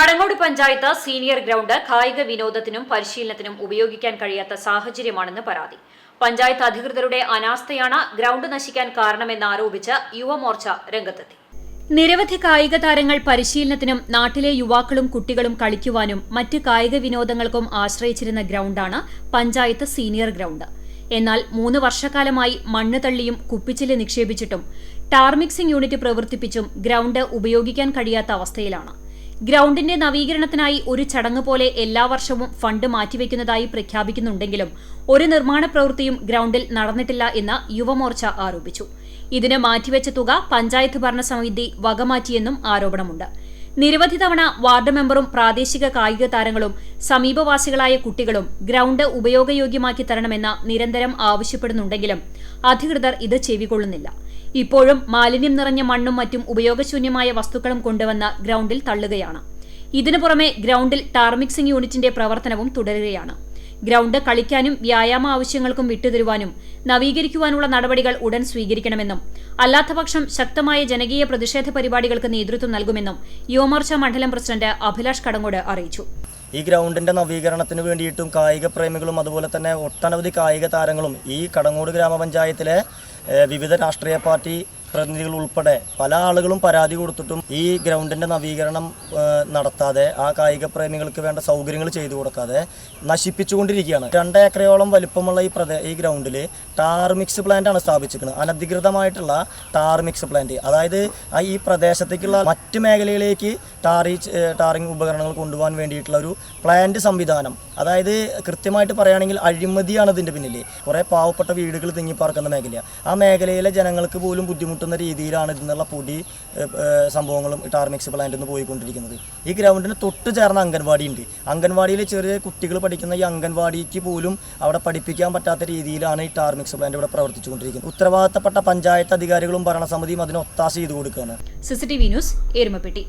Kadangode panchayat senior ground കായിക വിനോദത്തിനും പരിശീലനത്തിനും ഉപയോഗിക്കാൻ കഴിയാത്ത സാഹചര്യമാണെന്ന് പരാതി. പഞ്ചായത്ത് അധികൃതരുടെ അനാസ്ഥയാണ് ഗ്രൗണ്ട് നശിക്കാൻ കാരണമെന്നാരോപിച്ച് യുവമോർച്ച രംഗത്തെത്തി. നിരവധി കായിക താരങ്ങൾ പരിശീലനത്തിനും നാട്ടിലെ യുവാക്കളും കുട്ടികളും കളിക്കുവാനും മറ്റ് കായിക വിനോദങ്ങൾക്കും ആശ്രയിച്ചിരുന്ന ഗ്രൗണ്ടാണ് പഞ്ചായത്ത് സീനിയർ ഗ്രൗണ്ട്. എന്നാൽ മൂന്ന് വർഷക്കാലമായി മണ്ണ് തള്ളിയും കുപ്പിച്ചിൽ നിക്ഷേപിച്ചിട്ടും ടാർമിക്സിംഗ് യൂണിറ്റ് പ്രവർത്തിപ്പിച്ചും ഗ്രൗണ്ട് ഉപയോഗിക്കാൻ കഴിയാത്ത അവസ്ഥയിലാണ്. ഗ്രൗണ്ടിന്റെ നവീകരണത്തിനായി ഒരു ചടങ്ങ് പോലെ എല്ലാ വർഷവും ഫണ്ട് മാറ്റിവെക്കുന്നതായി പ്രഖ്യാപിക്കുന്നുണ്ടെങ്കിലും ഒരു നിർമ്മാണ പ്രവൃത്തിയും ഗ്രൗണ്ടിൽ നടന്നിട്ടില്ല എന്ന് യുവമോർച്ച ആരോപിച്ചു. ഇതിന് മാറ്റിവെച്ച തുക പഞ്ചായത്ത് ഭരണസമിതി വകമാറ്റിയെന്നും ആരോപണമുണ്ട്. നിരവധി തവണ വാർഡ് മെമ്പറും പ്രാദേശിക കായിക താരങ്ങളും സമീപവാസികളായ കുട്ടികളും ഗ്രൗണ്ട് ഉപയോഗയോഗ്യമാക്കി തരണമെന്ന് നിരന്തരം ആവശ്യപ്പെടുന്നുണ്ടെങ്കിലും അധികൃതർ ഇത് ചെവികൊള്ളുന്നില്ല ഇപ്പോഴും മാലിന്യം നിറഞ്ഞ മണ്ണും മറ്റും ഉപയോഗശൂന്യമായ വസ്തുക്കളും കൊണ്ടുവന്ന് ഗ്രൗണ്ടിൽ തള്ളുകയാണ്. ഇതിനു പുറമെ ഗ്രൗണ്ടിൽ ടാർമിക്സിംഗ് യൂണിറ്റിന്റെ പ്രവർത്തനവും തുടരുകയാണ്. ഗ്രൗണ്ട് കളിക്കാനും വ്യായാമ ആവശ്യങ്ങൾക്കും വിട്ടുതരുവാനും നവീകരിക്കുവാനുള്ള നടപടികൾ ഉടൻ സ്വീകരിക്കണമെന്നും അല്ലാത്തപക്ഷം ശക്തമായ ജനകീയ പ്രതിഷേധ പരിപാടികൾക്ക് നേതൃത്വം നൽകുമെന്നും യുവമോർച്ച മണ്ഡലം പ്രസിഡന്റ് അഭിലാഷ് കടങ്ങോട് അറിയിച്ചു. ഈ ഗ്രൗണ്ടിന്റെ നവീകരണത്തിന് വേണ്ടിയിട്ടും കായിക പ്രേമികളും അതുപോലെ തന്നെ ഒട്ടനവധി കായിക താരങ്ങളും ഈ കടങ്ങോട് ഗ്രാമപഞ്ചായത്തിലെ വിവിധ രാഷ്ട്രീയ പാർട്ടി പ്രതിനിധികൾ ഉൾപ്പെടെ പല ആളുകളും പരാതി കൊടുത്തിട്ടും ഈ ഗ്രൗണ്ടിന്റെ നവീകരണം നടത്താതെ ആ കായിക പ്രേമികൾക്ക് വേണ്ട സൗകര്യങ്ങൾ ചെയ്തു കൊടുക്കാതെ നശിപ്പിച്ചുകൊണ്ടിരിക്കുകയാണ്. രണ്ട് ഏക്കറയോളം വലിപ്പമുള്ള ഈ പ്രദേ ഈ ഗ്രൗണ്ടിൽ ടാർമിക്സ് പ്ലാന്റാണ് പ്ലാന്റ് സ്ഥാപിച്ചിരിക്കുന്നത്. അനധികൃതമായിട്ടുള്ള ടാർമിക്സ് പ്ലാന്റ്. അതായത് ഈ പ്രദേശത്തേക്കുള്ള മറ്റ് മേഖലയിലേക്ക് ടാറി ടാറിങ് ഉപകരണങ്ങൾ കൊണ്ടുപോകാൻ വേണ്ടിയിട്ടുള്ള ഒരു പ്ലാന്റ് സംവിധാനം. അതായത് കൃത്യമായിട്ട് പറയുകയാണെങ്കിൽ അഴിമതിയാണ് ഇതിന്റെ പിന്നിൽ കുറേ പാവപ്പെട്ട വീടുകൾ തിങ്ങിപ്പാർക്കുന്ന മേഖല ആ മേഖലയിലെ ജനങ്ങൾക്ക് പോലും ബുദ്ധിമുട്ടുന്ന രീതിയിലാണ് ഇതിനുള്ള പൊടി സംഭവങ്ങളും ടാർമിക്സ് പ്ലാന്റ് നിന്ന് പോയിക്കൊണ്ടിരിക്കുന്നത്. ഈ ഗ്രൗണ്ടിന് തൊട്ട് ചേർന്ന അംഗൻവാടി ഉണ്ട്. അംഗൻവാടിയിൽ ചെറിയ കുട്ടികൾ പഠിക്കുന്ന ഈ അംഗൻവാടിക്ക് പോലും അവിടെ പഠിപ്പിക്കാൻ പറ്റാത്ത രീതിയിലാണ് ഈ ടാർമിക്സ് പ്ലാന്റ് ഇവിടെ പ്രവർത്തിച്ചുകൊണ്ടിരിക്കുന്നത്. ഉത്തരവാദിത്തപ്പെട്ട പഞ്ചായത്ത് അധികാരികളും ഭരണസമിതിയും അതിന് ഒത്താശ ചെയ്തു കൊടുക്കുകയാണ്. CCTV news Erumapetty